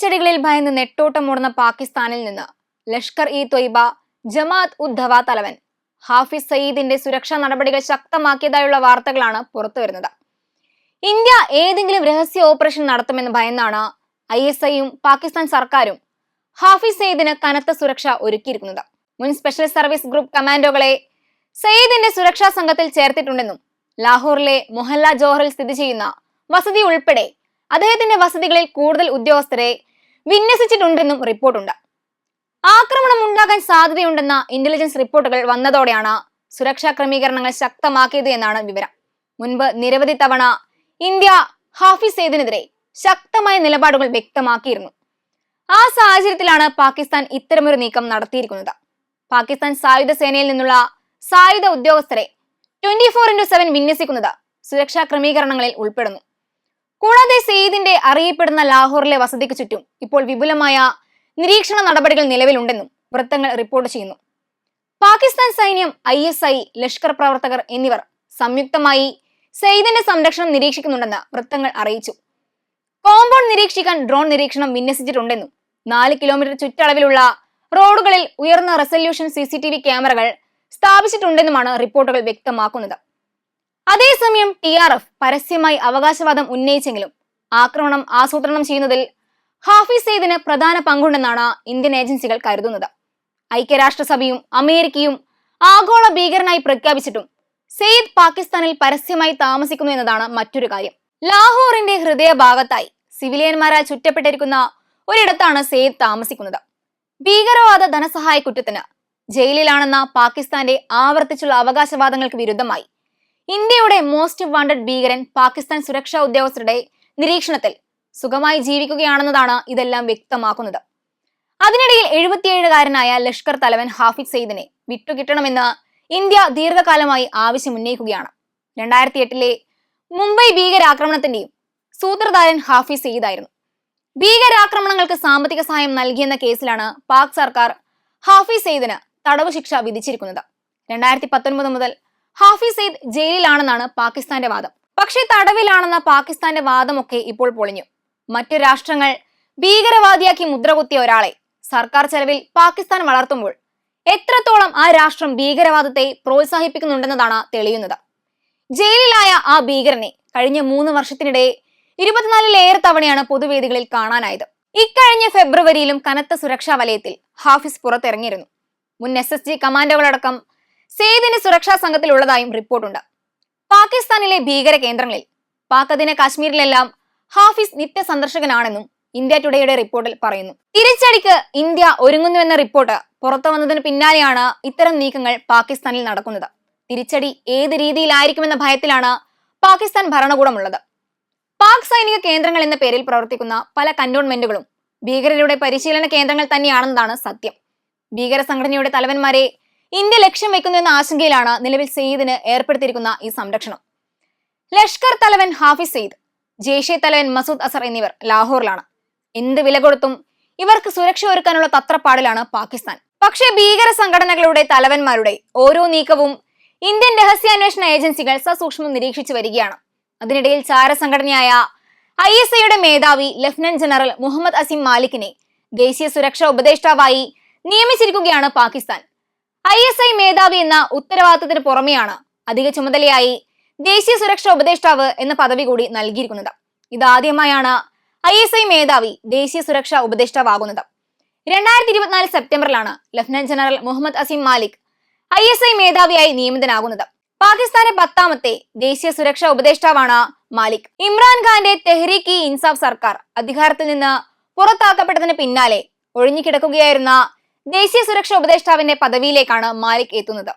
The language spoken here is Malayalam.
തിരിച്ചടികളിൽ ഭയന്ന് നെട്ടോട്ടമോടുന്ന പാകിസ്ഥാനിൽ നിന്ന് ലഷ്കർ ഇ തൊയ്ബ ജമാഅത്ത് ഉദ്ധവ തലവൻ ഹാഫിസ് സയ്യിദിന്റെ സുരക്ഷാ നടപടികൾ ശക്തമാക്കിയതായുള്ള വാർത്തകളാണ് പുറത്തുവരുന്നത് ഇന്ത്യ ഏതെങ്കിലും രഹസ്യ ഓപ്പറേഷൻ നടത്തുമെന്ന് ഭയന്നാണ് ഐ എസ് ഐയും പാകിസ്ഥാൻ സർക്കാരും ഹാഫിസ് സയ്യിദിന് കനത്ത സുരക്ഷ ഒരുക്കിയിരിക്കുന്നത്. മുൻ സ്പെഷ്യൽ സർവീസ് ഗ്രൂപ്പ് കമാൻഡോകളെ സയ്യിദിന്റെ സുരക്ഷാ സംഘത്തിൽ ചേർത്തിട്ടുണ്ടെന്നും ലാഹോറിലെ മൊഹല്ല ജോഹറിൽ സ്ഥിതി ചെയ്യുന്ന വസതി ഉൾപ്പെടെ അദ്ദേഹത്തിന്റെ വസതികളിൽ കൂടുതൽ ഉദ്യോഗസ്ഥരെ വിന്യസിച്ചിട്ടുണ്ടെന്നും റിപ്പോർട്ടുണ്ട്. ആക്രമണം ഉണ്ടാകാൻ സാധ്യതയുണ്ടെന്ന ഇന്റലിജൻസ് റിപ്പോർട്ടുകൾ വന്നതോടെയാണ് സുരക്ഷാ ക്രമീകരണങ്ങൾ ശക്തമാക്കിയത് എന്നാണ് വിവരം. മുൻപ് നിരവധി തവണ ഇന്ത്യ ഹാഫിസ് സെയ്ദിനെതിരെ ശക്തമായ നിലപാടുകൾ വ്യക്തമാക്കിയിരുന്നു. ആ സാഹചര്യത്തിലാണ് പാകിസ്ഥാൻ ഇത്തരമൊരു നീക്കം നടത്തിയിരിക്കുന്നത്. പാകിസ്ഥാൻ സായുധ സേനയിൽ നിന്നുള്ള സായുധ ഉദ്യോഗസ്ഥരെ ട്വന്റി ഫോർ ഇന്റു സെവൻ വിന്യസിക്കുന്നത് സുരക്ഷാ ക്രമീകരണങ്ങളിൽ ഉൾപ്പെടുന്നു. കൂടാതെ സെയ്ദിന്റെ അറിയപ്പെടുന്ന ലാഹോറിലെ വസതിക്ക് ചുറ്റും ഇപ്പോൾ വിപുലമായ നിരീക്ഷണ നടപടികൾ നിലവിലുണ്ടെന്നും വൃത്തങ്ങൾ റിപ്പോർട്ട് ചെയ്യുന്നു. പാകിസ്ഥാൻ സൈന്യം ഐ എസ് ഐ ലഷ്കർ പ്രവർത്തകർ എന്നിവർ സംയുക്തമായി സെയ്ദിന്റെ സംരക്ഷണം നിരീക്ഷിക്കുന്നുണ്ടെന്ന് വൃത്തങ്ങൾ അറിയിച്ചു. കോമ്പൗണ്ട് നിരീക്ഷിക്കാൻ ഡ്രോൺ നിരീക്ഷണം വിന്യസിച്ചിട്ടുണ്ടെന്നും നാല് കിലോമീറ്റർ ചുറ്റളവിലുള്ള റോഡുകളിൽ ഉയർന്ന റെസല്യൂഷൻ സി ക്യാമറകൾ സ്ഥാപിച്ചിട്ടുണ്ടെന്നുമാണ് റിപ്പോർട്ടുകൾ വ്യക്തമാക്കുന്നത്. അതേസമയം ടി ആർ എഫ് പരസ്യമായി അവകാശവാദം ഉന്നയിച്ചെങ്കിലും ആക്രമണം ആസൂത്രണം ചെയ്യുന്നതിൽ ഹാഫിസ് സെയ്ദിന് പ്രധാന പങ്കുണ്ടെന്നാണ് ഇന്ത്യൻ ഏജൻസികൾ കരുതുന്നത്. ഐക്യരാഷ്ട്രസഭയും അമേരിക്കയും ആഗോള ഭീകരനായി പ്രഖ്യാപിച്ചിട്ടും സെയ്ദ് പാകിസ്ഥാനിൽ പരസ്യമായി താമസിക്കുന്നു എന്നതാണ് മറ്റൊരു കാര്യം. ലാഹോറിന്റെ ഹൃദയഭാഗത്തായി സിവിലിയന്മാരാൽ ചുറ്റപ്പെട്ടിരിക്കുന്ന ഒരിടത്താണ് സെയ്ദ് താമസിക്കുന്നത്. ഭീകരവാദ ധനസഹായ കുറ്റത്തിന് ജയിലിലാണെന്ന പാകിസ്ഥാന്റെ ആവർത്തിച്ചുള്ള അവകാശവാദങ്ങൾക്ക് വിരുദ്ധമായി ഇന്ത്യയുടെ മോസ്റ്റ് വാണ്ടഡ് ഭീകരൻ പാകിസ്ഥാൻ സുരക്ഷാ ഉദ്യോഗസ്ഥരുടെ നിരീക്ഷണത്തിൽ സുഖമായി ജീവിക്കുകയാണെന്നതാണ് ഇതെല്ലാം വ്യക്തമാക്കുന്നത്. അതിനിടയിൽ എഴുപത്തിയേഴുകാരനായ ലഷ്കർ തലവൻ ഹാഫിസ് സെയ്ദിനെ വിട്ടുകിട്ടണമെന്ന് ഇന്ത്യ ദീർഘകാലമായി ആവശ്യം ഉന്നയിക്കുകയാണ് രണ്ടായിരത്തി എട്ടിലെ മുംബൈ ഭീകരാക്രമണത്തിന്റെയും സൂത്രധാരൻ ഹാഫിസ് സെയ്ദായിരുന്നു. ഭീകരാക്രമണങ്ങൾക്ക് സാമ്പത്തിക സഹായം നൽകിയെന്ന കേസിലാണ് പാക് സർക്കാർ ഹാഫിസ് സെയ്ദിന് തടവ് ശിക്ഷ വിധിച്ചിരിക്കുന്നത്. രണ്ടായിരത്തി പത്തൊൻപത് മുതൽ ഹാഫിസ് സെയ്ദ് ജയിലിലാണെന്നാണ് പാകിസ്ഥാന്റെ വാദം. പക്ഷേ തടവിലാണെന്ന പാകിസ്ഥാന്റെ വാദമൊക്കെ ഇപ്പോൾ പൊളിഞ്ഞു. മറ്റു രാഷ്ട്രങ്ങൾ ഭീകരവാദിയാക്കി മുദ്രകുത്തിയ ഒരാളെ സർക്കാർ ചെലവിൽ പാകിസ്ഥാൻ വളർത്തുമ്പോൾ എത്രത്തോളം ആ രാഷ്ട്രം ഭീകരവാദത്തെ പ്രോത്സാഹിപ്പിക്കുന്നുണ്ടെന്നതാണ് തെളിയുന്നത്. ജയിലിലായ ആ ഭീകരനെ കഴിഞ്ഞ മൂന്ന് വർഷത്തിനിടെ ഇരുപത്തിനാലിലേറെ തവണയാണ് പൊതുവേദികളിൽ കാണാനായത്. ഇക്കഴിഞ്ഞ ഫെബ്രുവരിയിലും കനത്ത സുരക്ഷാ വലയത്തിൽ ഹാഫിസ് പുറത്തിറങ്ങിയിരുന്നു. മുൻ എസ് എസ് ജി കമാൻഡോകളടക്കം സെയ്ദിന് സുരക്ഷാ സംഘത്തിലുള്ളതായും റിപ്പോർട്ടുണ്ട്. പാകിസ്ഥാനിലെ ഭീകര കേന്ദ്രങ്ങളിൽ പാക് കാശ്മീരിലെല്ലാം ഹാഫിസ് നിത്യ സന്ദർശകനാണെന്നും ഇന്ത്യ ടുഡേയുടെ റിപ്പോർട്ടിൽ പറയുന്നു. തിരിച്ചടിക്ക് ഇന്ത്യ ഒരുങ്ങുന്നുവെന്ന റിപ്പോർട്ട് പുറത്തു വന്നതിന് പിന്നാലെയാണ് ഇത്തരം നീക്കങ്ങൾ പാകിസ്ഥാനിൽ നടക്കുന്നത്. തിരിച്ചടി ഏത് രീതിയിലായിരിക്കുമെന്ന ഭയത്തിലാണ് പാകിസ്ഥാൻ ഭരണകൂടമുള്ളത്. പാക് സൈനിക കേന്ദ്രങ്ങൾ എന്ന പേരിൽ പ്രവർത്തിക്കുന്ന പല കന്റോൺമെന്റുകളും ഭീകരരുടെ പരിശീലന കേന്ദ്രങ്ങൾ തന്നെയാണെന്നതാണ് സത്യം. ഭീകര സംഘടനയുടെ തലവന്മാരെ ഇന്ത്യ ലക്ഷ്യം വെക്കുന്നു എന്ന ആശങ്കയിലാണ് നിലവിൽ സെയ്ദിന് ഏർപ്പെടുത്തിയിരിക്കുന്ന ഈ സംരക്ഷണം. ലഷ്കർ തലവൻ ഹാഫിസ് സെയ്ദ് ജെയ്ഷെ തലവൻ മസൂദ് അസർ എന്നിവർ ലാഹോറിലാണ്. എന്ത് വില കൊടുത്തും ഇവർക്ക് സുരക്ഷ ഒരുക്കാനുള്ള തത്രപ്പാടിലാണ് പാകിസ്ഥാൻ. പക്ഷേ ഭീകര സംഘടനകളുടെ തലവന്മാരുടെ ഓരോ നീക്കവും ഇന്ത്യൻ രഹസ്യാന്വേഷണ ഏജൻസികൾ സസൂക്ഷ്മം നിരീക്ഷിച്ചു വരികയാണ്. അതിനിടയിൽ ചാരസംഘടനയായ ഐ എസ് ഐയുടെ മേധാവി ലഫ്റ്റനന്റ് ജനറൽ മുഹമ്മദ് അസിം മാലിക്കിനെ ദേശീയ സുരക്ഷാ ഉപദേഷ്ടാവായി നിയമിച്ചിരിക്കുകയാണ് പാകിസ്ഥാൻ. ഐ എസ് ഐ മേധാവി എന്ന ഉത്തരവാദിത്തത്തിന് പുറമെയാണ് അധിക ചുമതലയായി ദേശീയ സുരക്ഷാ ഉപദേഷ്ടാവ് എന്ന പദവി കൂടി നൽകിയിരിക്കുന്നത്. ഇതാദ്യമായാണ് ഐ എസ് ഐ മേധാവി ദേശീയ സുരക്ഷാ ഉപദേഷ്ടാവാകുന്നത്. രണ്ടായിരത്തി ഇരുപത്തിനാല് സെപ്റ്റംബറിലാണ് lieutenant general Muhammad Asim Malik I S I മേധാവിയായി നിയമിതനാകുന്നത്. പാകിസ്ഥാന്റെ പത്താമത്തെ ദേശീയ സുരക്ഷാ ഉപദേഷ്ടാവാണ് മാലിക്. ഇമ്രാൻഖാന്റെ തെഹ്രീക്ക് ഇൻസാഫ് സർക്കാർ അധികാരത്തിൽ നിന്ന് പുറത്താക്കപ്പെട്ടതിന് പിന്നാലെ ഒഴിഞ്ഞുകിടക്കുകയായിരുന്ന ദേശീയ സുരക്ഷാ ഉപദേഷ്ടാവിന്റെ പദവിയിലേക്കാണ് മാലിക് എത്തുന്നത്.